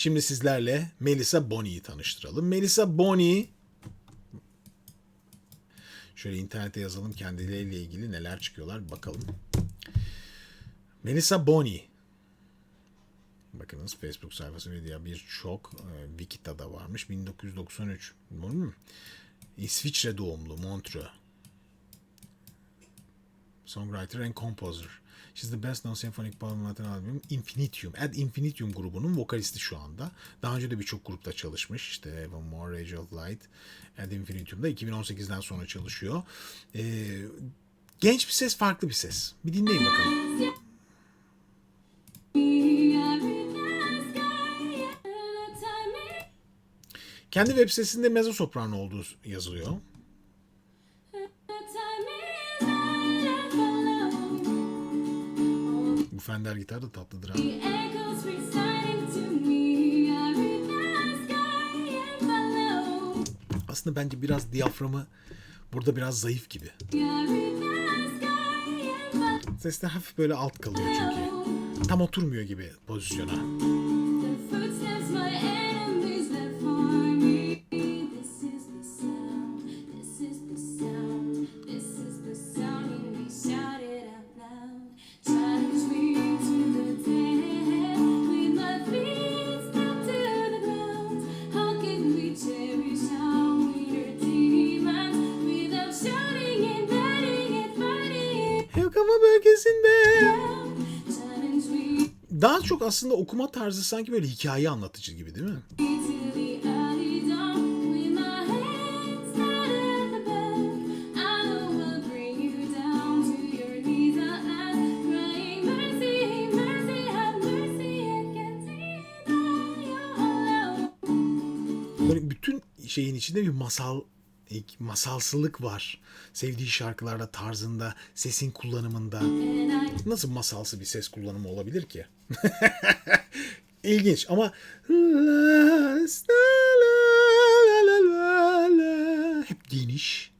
Şimdi sizlerle Melissa Bonney'i tanıştıralım. Melissa Bonney Şöyle internete yazalım kendileriyle ilgili neler çıkıyorlar bakalım. Melissa Bonney. Bakınız Facebook sayfası ve diğer birçok e, Wikida'da varmış. 1993. Hmm. İsviçre doğumlu Montreux. Songwriter and composer. She's the best known symphonic poem Latin album Infinitium. Ad Infinitium grubunun vokalisti şu anda. Daha önce de birçok grupta çalışmış. İşte Evermore, Age of Light, Ad Infinitum'da 2018'den sonra çalışıyor. Ee, genç bir ses, farklı bir ses. Bir dinleyin bakalım. Kendi web sitesinde mezzo soprano olduğu yazılıyor. Fender gitar da tatlıdır ha. Aslında bence biraz diyaframı burada biraz zayıf gibi. Sesler hafif böyle alt kalıyor çünkü. Tam oturmuyor gibi pozisyona. Daha çok aslında okuma tarzı sanki böyle hikaye anlatıcı gibi değil mi? Böyle bütün şeyin içinde bir masal masalsılık var. Sevdiği şarkılarda, tarzında, sesin kullanımında. Nasıl masalsı bir ses kullanımı olabilir ki? İlginç ama hep geniş.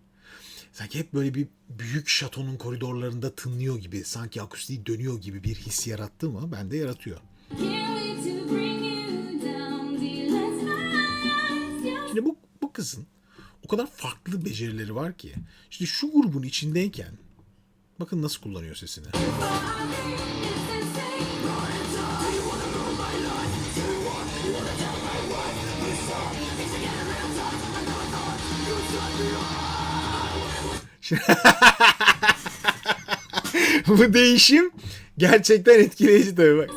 Sanki hep böyle bir büyük şatonun koridorlarında tınlıyor gibi, sanki akustiği dönüyor gibi bir his yarattı mı? Bende yaratıyor. Şimdi bu, bu kızın kadar farklı becerileri var ki. Şimdi şu grubun içindeyken bakın nasıl kullanıyor sesini. bu değişim gerçekten etkileyici tabii bak.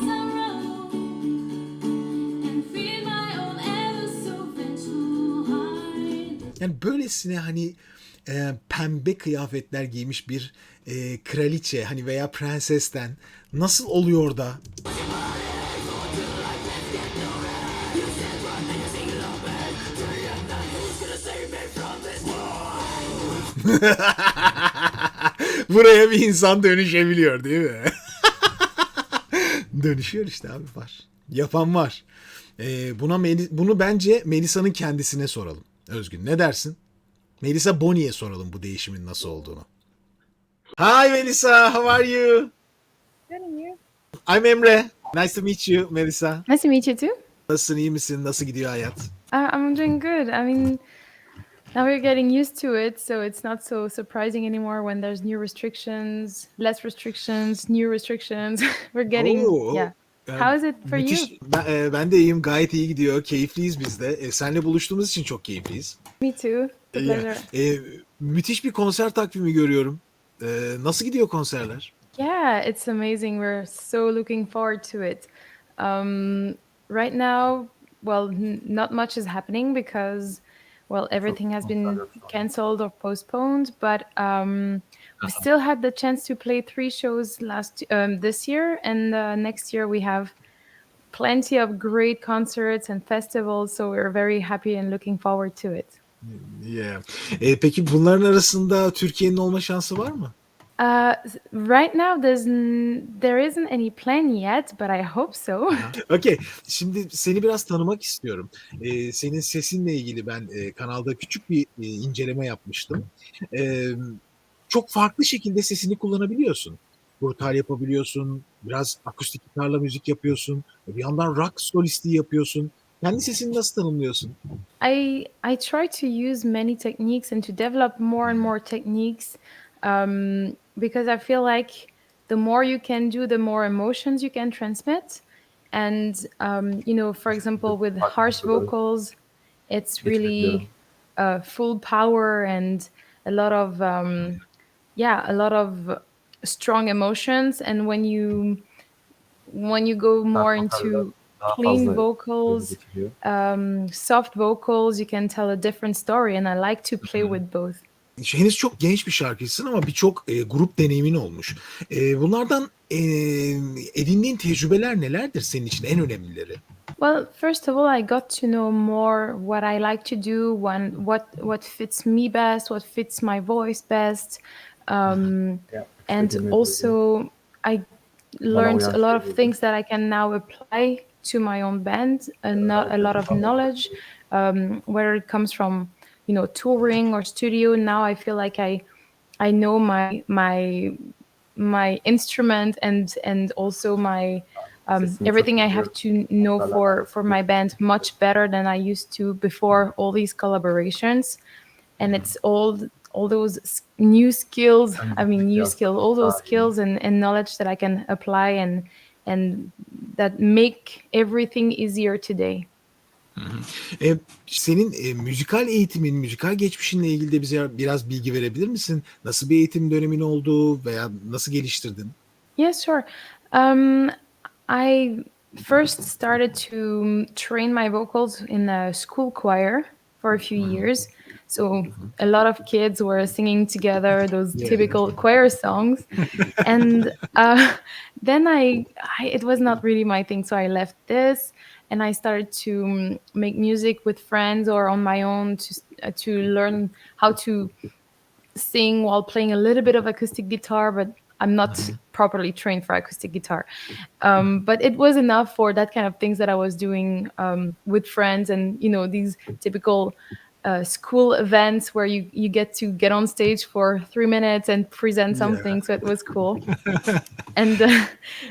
Yani böylesine hani e, pembe kıyafetler giymiş bir e, kraliçe hani veya prensesten nasıl oluyor da buraya bir insan dönüşebiliyor değil mi? Dönüşüyor işte abi var. Yapan var. E, buna Meli- bunu bence Melisa'nın kendisine soralım. Özgün ne dersin? Melisa Bonney'e soralım bu değişimin nasıl olduğunu. Hi Melisa, how are you? Good and you? I'm Emre. Nice to meet you, Melisa. Nice to meet you too. Nasılsın, iyi misin? Nasıl gidiyor hayat? Uh, I'm doing good. I mean, now we're getting used to it, so it's not so surprising anymore when there's new restrictions, less restrictions, new restrictions. we're getting, Oo, yeah. How is it for you? Müthiş. Ben, e, ben de iyiyim, gayet iyi gidiyor. Keyifliyiz biz de. E, seninle buluştuğumuz için çok keyifliyiz. Me too. E, e, müthiş bir konser takvimi görüyorum. E, nasıl gidiyor konserler? Yeah, it's amazing. We're so looking forward to it. Um, right now, well, not much is happening because, well, everything has been cancelled or postponed. But um, we still had the chance to play three shows last um, this year, and uh, next year we have plenty of great concerts and festivals. So we're very happy and looking forward to it. Yeah. E, peki bunların arasında Türkiye'nin olma şansı var mı? Uh, right now, there's there isn't any plan yet, but I hope so. Okey. Şimdi seni biraz tanımak istiyorum. Ee, senin sesinle ilgili ben e, kanalda küçük bir e, inceleme yapmıştım. Ee, çok farklı şekilde sesini kullanabiliyorsun. brutal yapabiliyorsun, biraz akustik gitarla müzik yapıyorsun, bir yandan rock solistliği yapıyorsun. Kendi sesini nasıl tanımlıyorsun? I I try to use many techniques and to develop more and more techniques um, because I feel like the more you can do, the more emotions you can transmit. And um, you know, for example, with harsh vocals, it's really uh, full power and a lot of um, yeah, a lot of strong emotions. And when you when you go more into clean vocals, um, soft vocals, you can tell a different story. And I like to play with both. Henüz çok genç bir şarkıcısın ama birçok e, grup deneyimin olmuş. E, bunlardan e, edindiğin tecrübeler nelerdir senin için en önemlileri? Well, first of all, I got to know more what I like to do, when what what fits me best, what fits my voice best, um, Ya, and also I learned a lot of things that I can now apply to my own band, and not a lot of knowledge, um, whether it comes from you know touring or studio. Now I feel like I I know my my my instrument and and also my um, everything I have to know for for my band much better than I used to before all these collaborations, and it's all all those new skills. I mean, new skills, all those Ah, skills and, and knowledge that I can apply and and that make everything easier today. E, senin e, müzikal eğitimin, müzikal geçmişinle ilgili de bize biraz bilgi verebilir misin? Nasıl bir eğitim dönemin oldu veya nasıl geliştirdin? Yes, sure. Um, I first started to train my vocals in a school choir for a few years. So a lot of kids were singing together those Yeah. typical choir songs, and uh, then I, I it was not really my thing. So I left this, and I started to um, make music with friends or on my own to uh, to learn how to sing while playing a little bit of acoustic guitar, but I'm not properly trained for acoustic guitar. Um, but it was enough for that kind of things that I was doing um, with friends and you know these typical uh, school events where you you get to get on stage for three minutes and present Yeah. something. So it was cool. and uh,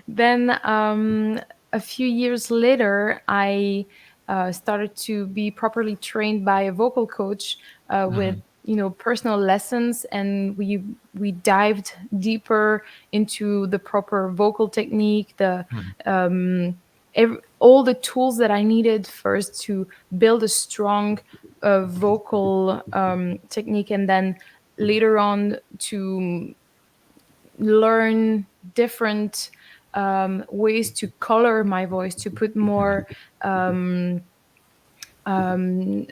then um, a few years later, I uh, started to be properly trained by a vocal coach uh, with you know personal lessons, and we we dived deeper into the proper vocal technique, the um, ev- all the tools that I needed first to build a strong uh, vocal um, technique, and then later on to learn different um, ways to color my voice to put more um, um,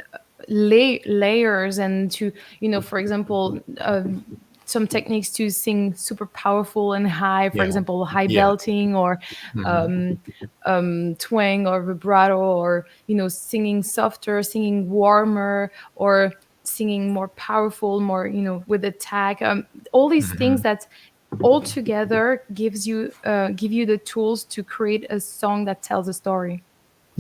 la- layers and to you know for example um, some techniques to sing super powerful and high for Yeah. example high Yeah. belting or um, um, twang or vibrato or you know singing softer singing warmer or singing more powerful more you know with attack um, all these things that all together gives you uh, give you the tools to create a song that tells a story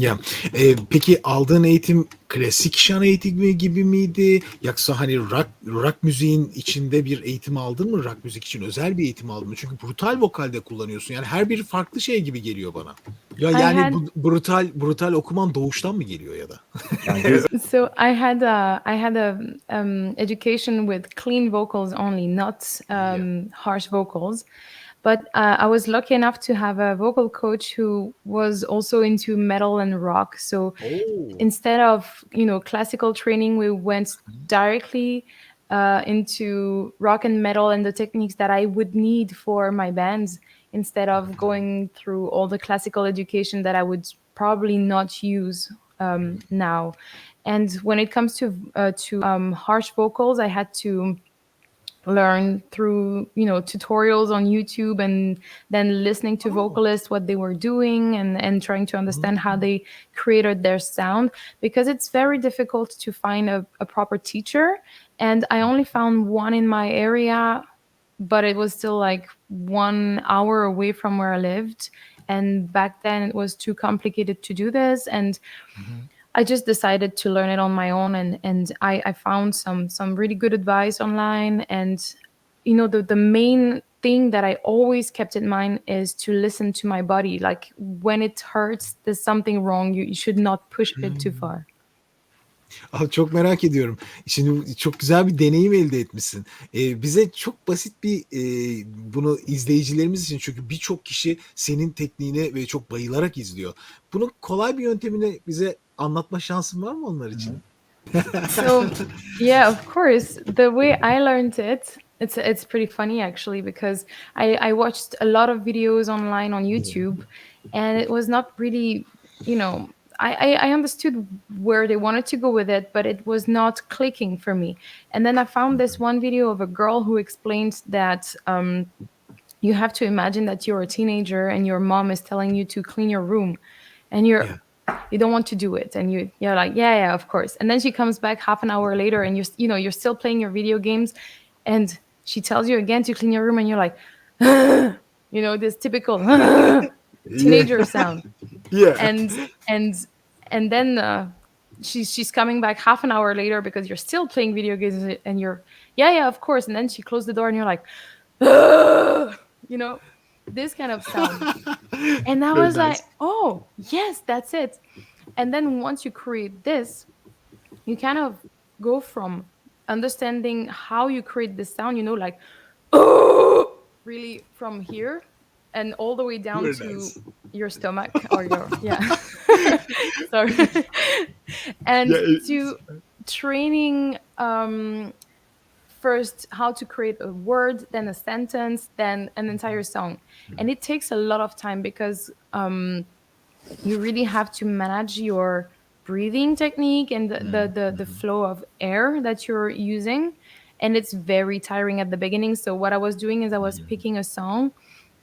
Ya e, peki aldığın eğitim klasik şan eğitimi gibi miydi? Yoksa hani rock, rock müziğin içinde bir eğitim aldın mı? Rock müzik için özel bir eğitim aldın mı? Çünkü brutal vokalde kullanıyorsun. Yani her biri farklı şey gibi geliyor bana. Ya I yani had- bu, brutal brutal okuman doğuştan mı geliyor ya da? So i had a i had a um, education with clean vocals only not um, harsh vocals but uh, i was lucky enough to have a vocal coach who was also into metal and rock. So instead of you know classical training we went directly uh, into rock and metal and the techniques that i would need for my bands instead of going through all the classical education that i would probably not use um, now. And when it comes to uh, to um, harsh vocals i had to learn through you know tutorials on youtube and then listening to oh. vocalists what they were doing and and trying to mm-hmm. understand how they created their sound because it's very difficult to find a, a proper teacher. And i only found one in my area but it was still like one hour away from where i lived. And back then it was too complicated to do this. And mm-hmm. I just decided to learn it on my own and and I, I found some some really good advice online and you know the the main thing that I always kept in mind is to listen to my body. Like when it hurts, there's something wrong. You, you should not push it too far. Abi çok merak ediyorum. Şimdi çok güzel bir deneyim elde etmişsin. Ee, bize çok basit bir e, bunu izleyicilerimiz için çünkü birçok kişi senin tekniğine ve çok bayılarak izliyor. Bunun kolay bir yöntemini bize anlatma şansın var mı onlar için? so yeah of course the way i learned it it's it's pretty funny actually because i i watched a lot of videos online on youtube and it was not really you know I, I I understood where they wanted to go with it, but it was not clicking for me. And then I found this one video of a girl who explained that um, you have to imagine that you're a teenager and your mom is telling you to clean your room, and you're Yeah. You don't want to do it. And you you're like yeah yeah of course. And then she comes back half an hour later and you're you know you're still playing your video games. And she tells you again to clean your room and you're like you know this typical teenager sound. Yeah. and and and then uh, she's she's coming back half an hour later because you're still playing video games and you're yeah yeah of course. And then she closed the door and you're like you know this kind of sound and I Very was nice. like, oh, yes, that's it. And then once you create this, you kind of go from understanding how you create the sound, you know, like, oh, really from here and all the way down Very to nice. your stomach or your, yeah. Sorry. and Yeah, to training um, first how to create a word, then a sentence, then an entire song. And it takes a lot of time because um, you really have to manage your breathing technique and the, mm-hmm. the, the, the mm-hmm. flow of air that you're using. And it's very tiring at the beginning. So, what I was doing is I was mm-hmm. picking a song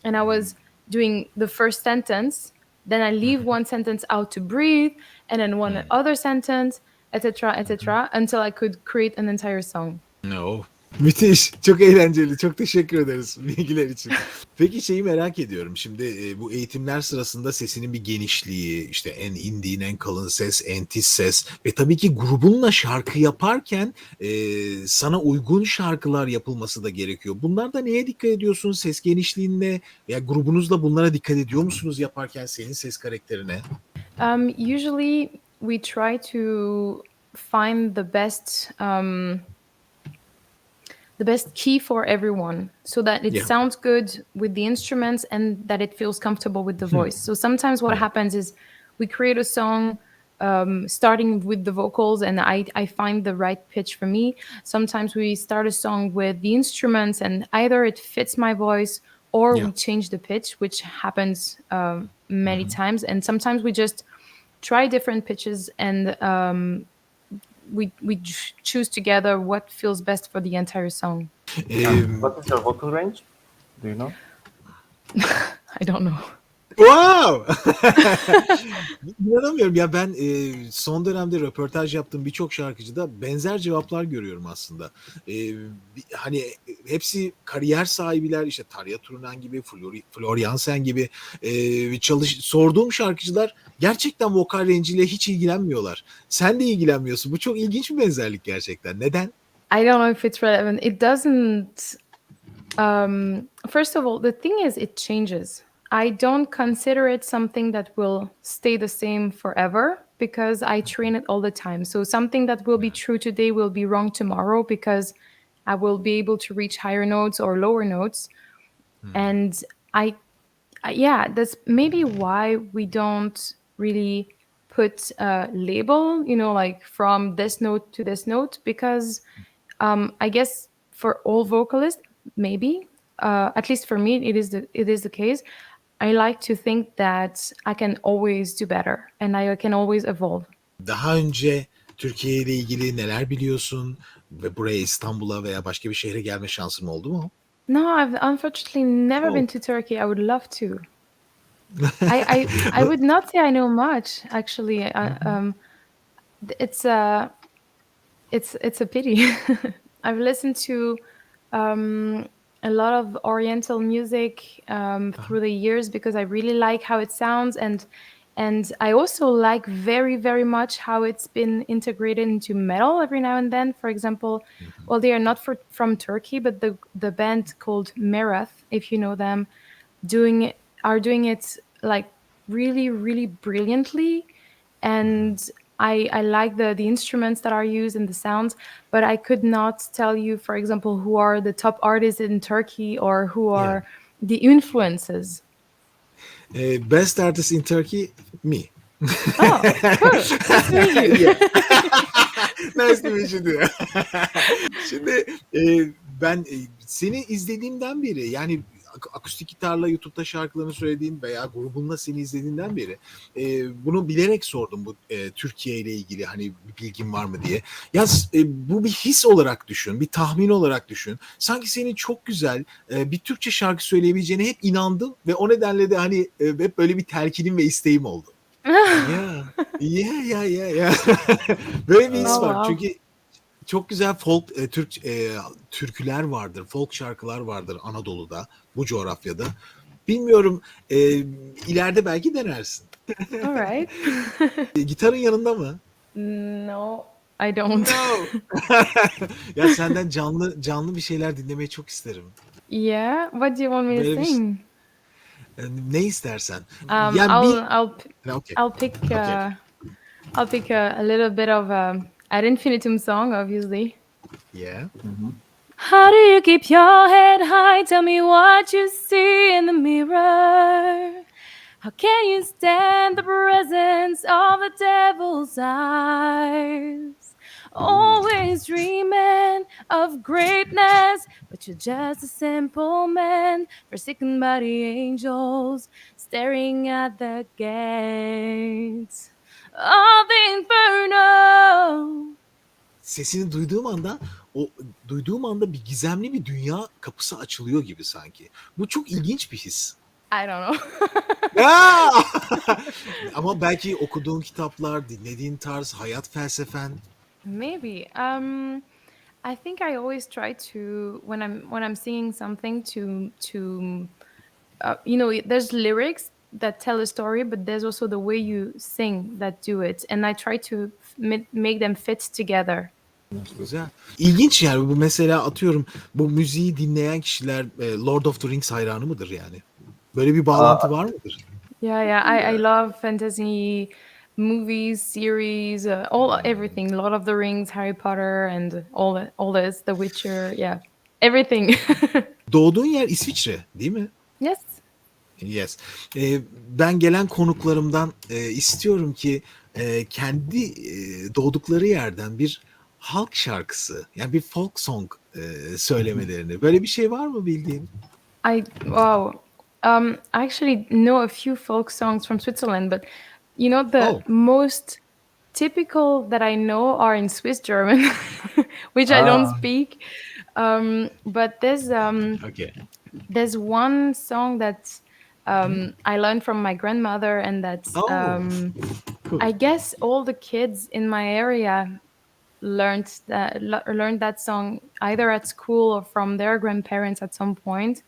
and I was doing the first sentence, then I leave one sentence out to breathe, and then one other sentence, etc., etc., until I could create an entire song. No. Müthiş. Çok eğlenceli. Çok teşekkür ederiz bilgiler için. Peki şeyi merak ediyorum. Şimdi e, bu eğitimler sırasında sesinin bir genişliği, işte en indiğin en kalın ses, en tiz ses ve tabii ki grubunla şarkı yaparken e, sana uygun şarkılar yapılması da gerekiyor. Bunlarda neye dikkat ediyorsun? Ses genişliğine veya grubunuzla bunlara dikkat ediyor musunuz yaparken senin ses karakterine? Um, usually, we try to find the best um, the best key for everyone, so that it Yeah. sounds good with the instruments and that it feels comfortable with the voice. So sometimes what happens is we create a song um, starting with the vocals, and I I find the right pitch for me. Sometimes we start a song with the instruments, and either it fits my voice or Yeah. we change the pitch, which happens um, many times. And sometimes we just try different pitches and um, we we choose together what feels best for the entire song. E, What is your vocal range? Do you know? I don't know. Wow! İnanamıyorum ya ben e, son dönemde röportaj yaptığım birçok şarkıcıda benzer cevaplar görüyorum aslında. E, hani hepsi kariyer sahibiler işte Tarya Turunen gibi, Flori, Florian Sen gibi e, çalış sorduğum şarkıcılar gerçekten vokal renciyle hiç ilgilenmiyorlar. Sen de ilgilenmiyorsun. Bu çok ilginç bir benzerlik gerçekten. Neden? I don't know if it's relevant. It doesn't. Um, first of all, the thing is, it changes. I don't consider it something that will stay the same forever because I train it all the time. So something that will be true today will be wrong tomorrow because I will be able to reach higher notes or lower notes. And I, I- yeah, that's maybe why we don't really put a label, you know, like from this note to this note, because um, I guess for all vocalists, maybe, uh, at least for me, it is the it is the case. I like to think that I can always do better and I can always evolve. Daha önce Türkiye ile ilgili neler biliyorsun ve buraya İstanbul'a veya başka bir şehre gelme şansın oldu mu? No, I've unfortunately never Oh. been to Turkey. I would love to. I, I I would not say I know much actually. I, um, it's a it's it's a pity. I've listened to um, a lot of Oriental music um, uh-huh. through the years because I really like how it sounds, and And I also like very, very much how it's been integrated into metal every now and then. For example, mm-hmm. well, they are not for, from Turkey, but the the band called Merath, if you know them, doing are doing it like really, really brilliantly. Mm-hmm. And I, I like the the instruments that are used and the sounds, but I could not tell you, for example, who are the top artists in Turkey or who Yeah. are the influences. Uh, best artist in Turkey, me. Oh, cool. Nice to meet you. Yeah. nice to meet you too. Şimdi e, ben e, seni izlediğimden beri yani akustik gitarla YouTube'da şarkılarını söylediğin veya grubunla seni izlediğinden beri e, bunu bilerek sordum bu e, Türkiye ile ilgili hani bilgin var mı diye. Ya e, bu bir his olarak düşün, bir tahmin olarak düşün. Sanki senin çok güzel e, bir Türkçe şarkı söyleyebileceğine hep inandım ve o nedenle de hani e, hep böyle bir telkinim ve isteğim oldu. Ya, ya, ya, ya, ya. Böyle bir his var. Çünkü çok güzel folk e, Türk e, türküler vardır, folk şarkılar vardır Anadolu'da, bu coğrafyada. Bilmiyorum, e, ileride belki denersin. All right. E, gitarın yanında mı? No, I don't. ya senden canlı canlı bir şeyler dinlemeyi çok isterim. Yeah. What do you want me Böyle to bir- sing? E, ne istersen. Um, ya I'll bir... I'll okey. I'll pick Okay. uh, I'll pick a, a little bit of um, ad infinitum song, obviously. Yeah. Mm-hmm. How do you keep your head high? Tell me what you see in the mirror. How can you stand the presence of the devil's eyes? Always dreaming of greatness, but you're just a simple man, forsaken by the angels, staring at the gates of inferno. Sesini duyduğum anda o duyduğum anda bir gizemli bir dünya kapısı açılıyor gibi sanki. Bu çok ilginç bir his. I don't know. Ama belki okuduğun kitaplar, dinlediğin tarz, hayat felsefen. Maybe. Um, I think I always try to when I'm when I'm singing something to to uh, you know there's lyrics that tell a story, but there's also the way you sing that do it, and I try to make them fit together. Güzel. İlginç yani bu mesela atıyorum bu müziği dinleyen kişiler e, Lord of the Rings hayranı mıdır yani? Böyle bir bağlantı var mıdır? Yeah, yeah. I, I love fantasy movies, series, uh, all everything. Lord of the Rings, Harry Potter, and all all this. The Witcher. Yeah, everything. Doğduğun yer İsviçre değil mi? yes. Yes. Ee, ben gelen konuklarımdan e, istiyorum ki e, kendi e, doğdukları yerden bir halk şarkısı, yani bir folk song e, söylemelerini. Böyle bir şey var mı bildiğin? I wow. Um, I actually know a few folk songs from Switzerland, but you know the Oh. most typical that I know are in Swiss German, which I don't Ah. speak. Um, but there's um, Okay. there's one song that um, I learned from my grandmother, and that's Oh, um, cool. I guess all the kids in my area learned that le- learned that song either at school or from their grandparents at some point.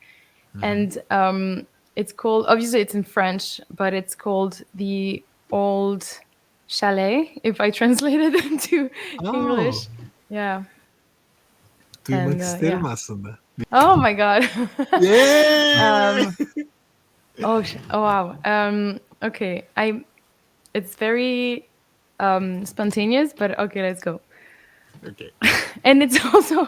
and um, it's called obviously it's in French, but it's called the Old Chalet. If I translate it into English, yeah. Duymak and, uh, isterim yeah. aslında. Oh my god. Yeah! um, oh, oh wow. Um, okay, I. It's very um, spontaneous, but okay, let's go. okay. And it's also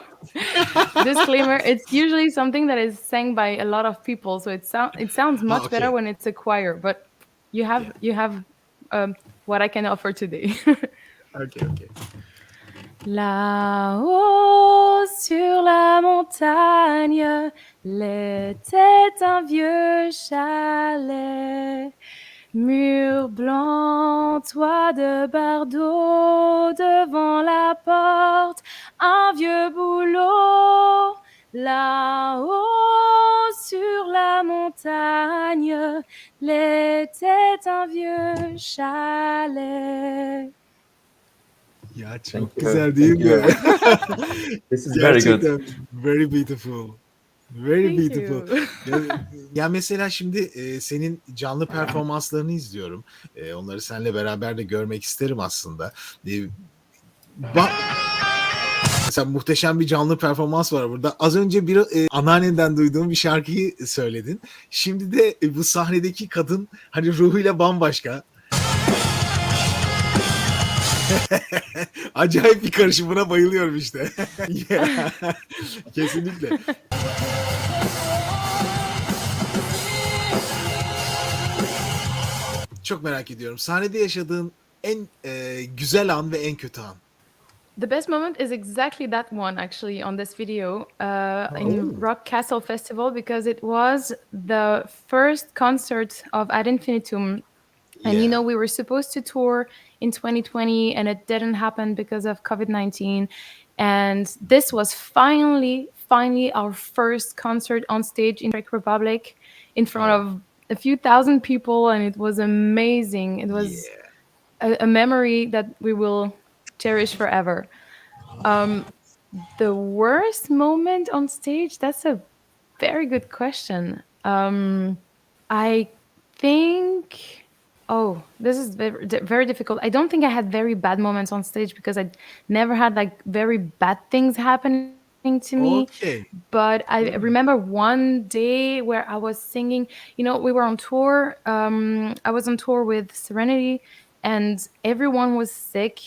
disclaimer. It's usually something that is sang by a lot of people, so it sounds it sounds much better okay. when it's a choir. But you have Yeah. you have um, what I can offer today. Okay, okay. Là-haut sur la montagne, l'était un vieux chalet. Mur blanc, toit de bardeau, devant la porte, un vieux boulot. Là-haut sur la montagne, l'était un vieux chalet. Ya çok Thank you, güzel thank değil mi? you. This is very good. Very beautiful. Very Thank beautiful. you. ya, ya mesela şimdi e, senin canlı performanslarını izliyorum. E, onları seninle beraber de görmek isterim aslında. E, ba- Mesela muhteşem bir canlı performans var burada. Az önce bir e, anneannenden duyduğum bir şarkıyı söyledin. Şimdi de e, bu sahnedeki kadın hani ruhuyla bambaşka. Acayip bir karışım buna bayılıyorum işte. Kesinlikle. Çok merak ediyorum. Sahnede yaşadığın en e, güzel an ve en kötü an. The best moment is exactly that one actually on this video uh, in Oh. Rock Castle Festival because it was the first concert of Ad Infinitum. And Yeah. you know, we were supposed to tour in 2020 and it didn't happen because of COVID 19. And this was finally, finally our first concert on stage in Czech Republic in front of a few thousand people. And it was amazing. It was Yeah. a, a memory that we will cherish forever. Um, the worst moment on stage? That's a very good question. Um, I think. Oh, this is very, very difficult. I don't think I had very bad moments on stage because I never had like very bad things happening to me Okay. but I remember one day where I was singing. You know, we were on tour. Um, I was on tour with Serenity, and everyone was sick.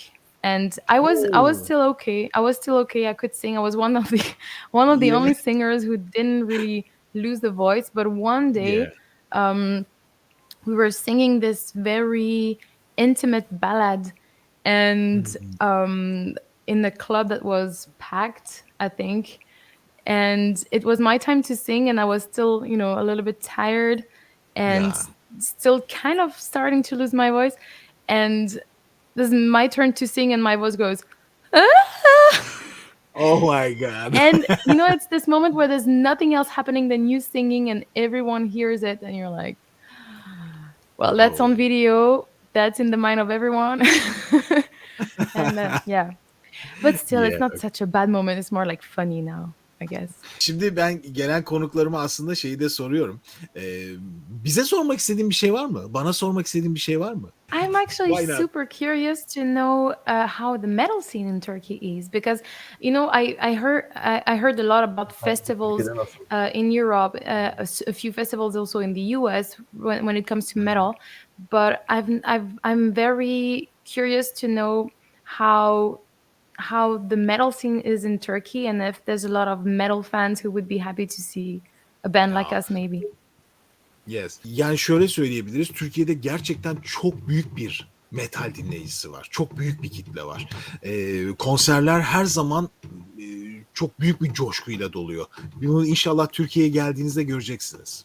And I was, I was still okay. I was still okay. I could sing. I was one of the, one of the Yeah. only singers who didn't really lose the voice. But one day, Yeah. um, we were singing this very intimate ballad and um, in a club that was packed i think and it was my time to sing and i was still you know a little bit tired and Yeah. still kind of starting to lose my voice and this is my turn to sing and my voice goes "Ah!" Oh my god. and you know it's this moment where there's nothing else happening than you singing and everyone hears it and you're like well that's on video. That's in the mind of everyone. And uh, yeah. But still Yeah, it's not such a bad moment. It's more like funny now i guess Şimdi ben gelen konuklarıma aslında şeyi de soruyorum. Ee, bize sormak istediğin bir şey var mı? Bana sormak istediğin bir şey var mı? i'm actually super curious to know uh, how the metal scene in turkey is because you know i i heard i, I heard a lot about festivals uh, in Europe, uh, a, a few festivals also in the US when, when it comes to metal. But I've, I've, I'm very curious to know how how the metal scene is in Turkey and if there's a lot of metal fans who would be happy to see a band like us maybe. Yes. Yani şöyle söyleyebiliriz. Türkiye'de gerçekten çok büyük bir metal dinleyicisi var. Çok büyük bir kitle var. Ee, konserler her zaman e, çok büyük bir coşkuyla doluyor. Bunu inşallah Türkiye'ye geldiğinizde göreceksiniz.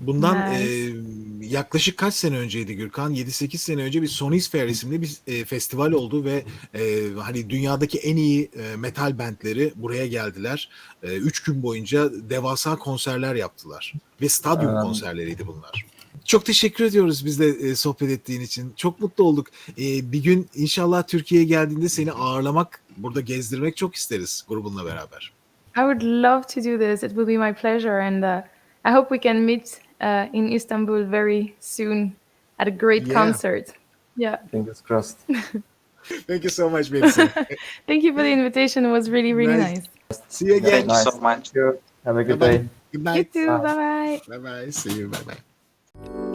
Bundan Nice. e, yaklaşık kaç sene önceydi Gürkan? 7-8 sene önce bir Sonic Fair isimli bir e, festival oldu ve e, hani dünyadaki en iyi e, metal bandleri buraya geldiler. 3 gün boyunca devasa konserler yaptılar ve stadyum Aa. konserleriydi bunlar. Çok teşekkür ediyoruz bizle e, sohbet ettiğin için. Çok mutlu olduk. E, bir gün inşallah Türkiye'ye geldiğinde seni ağırlamak, burada gezdirmek çok isteriz grubunla beraber. I would love to do this. It will be my pleasure, and uh, I hope we can meet uh, in Istanbul very soon at a great Yeah. concert. Yeah. Fingers crossed. Thank you so much Melisa. Thank you for the invitation. It was really, really Nice. nice. See you again. Thank you so Nice. much. Have a good Bye-bye. day. Good You too. Bye. Bye bye. Bye bye. See you. Bye bye.